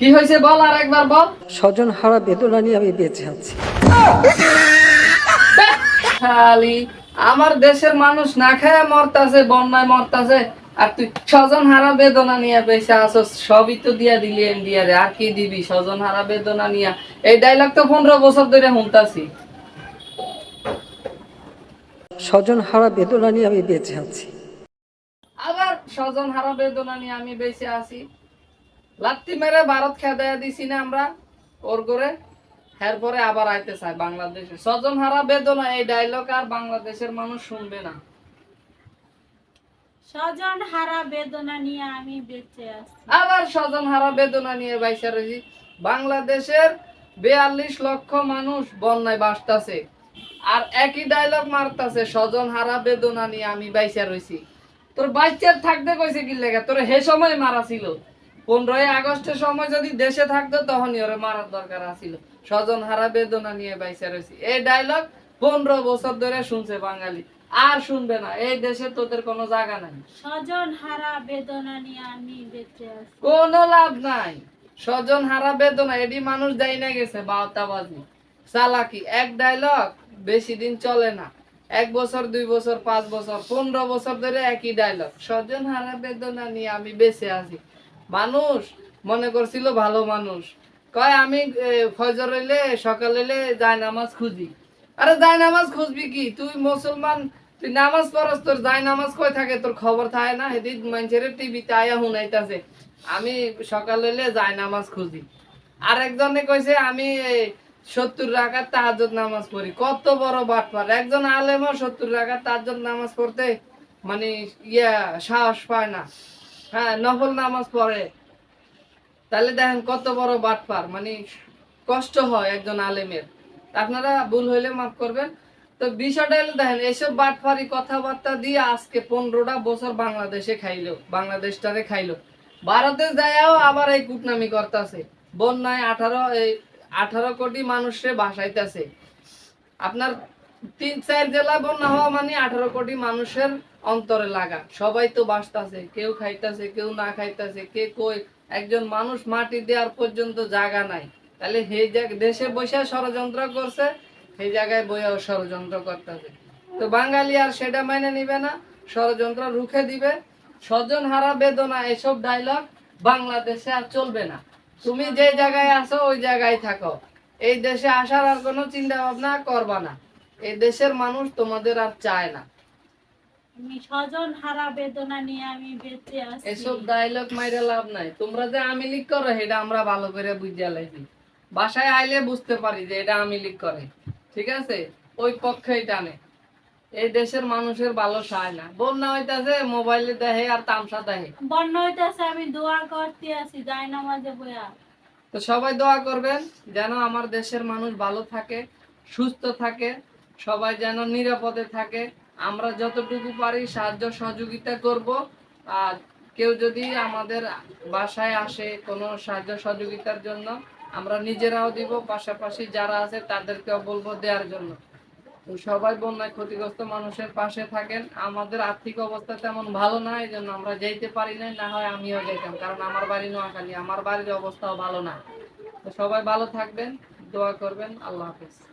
কি হয়েছে বল আর একবার বল। স্বজন হারা বেদনা নিয়ে আমি বেঁচে আছি। খালি আমার দেশের মানুষ না খায় মরতাছে বন্যায় মরতাছে আর তুই স্বজন হারা বেদনা নিয়ে বেঁচে আসো সবই তো দিয়া দিলি ইন্ডিয়া রে আর কি দিবি? স্বজন হারা বেদনা নিয়ে। এই ডায়লগ তো পনেরো বছর ধরে শুনতাছি। স্বজন হারা বেদনা নিয়ে আমি বেঁচে আছি। আবার স্বজন হারা বেদনা নিয়ে আমি বেঁচে আছি। লাত্তি মেরে ভারত খেদাইয়া দিছি না আমরা ওর করে। এরপরে আবার আইতে চায় বাংলাদেশে। স্বজন হারা বেদনা এই ডায়লগ আর বাংলাদেশের মানুষ শুনবে না। স্বজন হারা বেদনা নিয়ে আমি বেঁচে আছি। আবার স্বজন হারা বেদনা নিয়ে বাইসা রয়েছি। বাংলাদেশের বিয়াল্লিশ লক্ষ মানুষ বন্যায় বাসতাছে আর একই ডায়লগ মারতাছে স্বজন হারা বেদনা নিয়ে আমি বাইসা রয়েছি। তোর বাচ্চার থাকতে কইছে কি লেগে? তোর হে সময় মারা ছিল। পনেরোই আগস্টের সময় যদি দেশে থাকতো তখনই ওরে মারার দরকার আছিল। স্বজন হারা বেদনা নিয়ে বাইসা রয়েছি এই ডায়লগ পনেরো বছর ধরে শুনছে বাঙালি। আর শুনবে না। এই দেশে তোদের কোনো জায়গা নাই। স্বজন হারা বেদনা নিয়ে আমি বেঁচে আছি। কোনো লাভ নাই। স্বজন হারা বেদনা এডি মানুষ দেয় না গেছে বাউতাবাজি। চালাকি। এক ডায়লগ বেশি দিন চলে না। এক বছর দুই বছর পাঁচ বছর পনেরো বছর ধরে একই ডায়লগ স্বজন হারা বেদনা নিয়ে আমি বেঁচে আছি। মানুষ, মনে করছিল ভালো মানুষ। কয়, আমি ফজর হইলে, সকাল হইলে যায় নামাজ খুঁজি। আরে যায় নামাজ খুঁজবি কি? তুই মুসলমান, তুই নামাজ পড়স, তোর যায় নামাজ কই থাকে? তোর খবর থাকে না? হেদিক মানুষের টিভিতে আয়া হুনাইতাছে আমি সকাল হইলে যায় নামাজ খুঁজি। আর একজনে কইছে, আমি সত্তর রাখার তাহাজত নামাজ পড়ি। কত বড় বাটপার। একজন আলেমও সত্তর রাখার তাহাজত নামাজ পড়তে মানে ইয়া সাহস পায় না। হ্যাঁ নফল নামাজ পড়ে। তাহলে দেখেন কত বড় বাটপার। মানে কষ্ট হয় একজন আলেমের। আপনারা ভুল হইলে মাফ করবেন। তো বিষয়টা হলো দেখেন, এসব বাটপারি কথাবার্তা দিয়ে আজকে পনেরোটা বছর বাংলাদেশে খাইলো, বাংলাদেশটারে খাইলো। ভারতে যাইয়াও আবার এই কুটনামি করতেছে। বন্যায় আঠারো, এই আঠারো কোটি মানুষরে বাসাইতেছে। আপনার তিন, চার জেলা বন্যা হওয়া মানে আঠারো কোটি মানুষের অন্তরে লাগা। সবাই তো বাসতাছে কেউ খাইতাছে, কেউ না খাইতাছে, কে কই? একজন মানুষ মাটি দেওয়ার পর্যন্ত জায়গা নাই। তাহলে সেই দেশে বসে ষড়যন্ত্র করছে, সেই জায়গায় বইয়াও ষড়যন্ত্র করতেছে। তো বাঙালি আর সেটা মাইনে নিবে না, ষড়যন্ত্র রুখে দিবে। স্বজন হারা বেদনা, এসব ডায়লগ বাংলাদেশে আর চলবে না। তুমি যে জায়গায় আছো, ওই জায়গায় থাকো। এই দেশে আসার আর কোনো চিন্তা ভাবনা করবা না। এই দেশের মানুষ তোমাদের আর চায় না। আমি স্বজন হারা বেদনা নিয়ে আমি বেঁচে আছি। এসব ডায়লগ মাইরে লাভ নাই। তোমরা যে আমি লিখ করো এটা আমরা ভালো করে বুঝিয়া লাইছি। বাসায় আইলে বুঝতে পারি যে এটা আমি লিখ করে। ঠিক আছে? ওই পক্ষেই টানে। এই দেশের মানুষের ভালো সায় না। বন্যা হইতাছে মোবাইলে দেখে আর তামসা দেখে। বন্য হইতেছে আমি দোয়া করতে আছি যাই নামাজে বইয়া। তো সবাই দোয়া করবেন যেন আমার দেশের মানুষ ভালো থাকে সুস্থ থাকে। সবাই যেন নিরাপদে থাকে। আমরা যতটুকু পারি সাহায্য সহযোগিতা করব। আর কেউ যদি আমাদের বাসায় আসে কোনো সাহায্য সহযোগিতার জন্য, আমরা নিজেরাও দিব। পাশাপাশি যারা আছে তাদেরকেও বলব দেওয়ার জন্য। সবাই বন্যায় ক্ষতিগ্রস্ত মানুষের পাশে থাকেন। আমাদের আর্থিক অবস্থা তেমন ভালো না এই জন্য আমরা যাইতে পারি না না হয় আমিও যাইতাম। কারণ আমার বাড়ি নোয়াখালী, আমার বাড়ির অবস্থাও ভালো না। তো সবাই ভালো থাকবেন, দোয়া করবেন। আল্লাহ হাফিজ।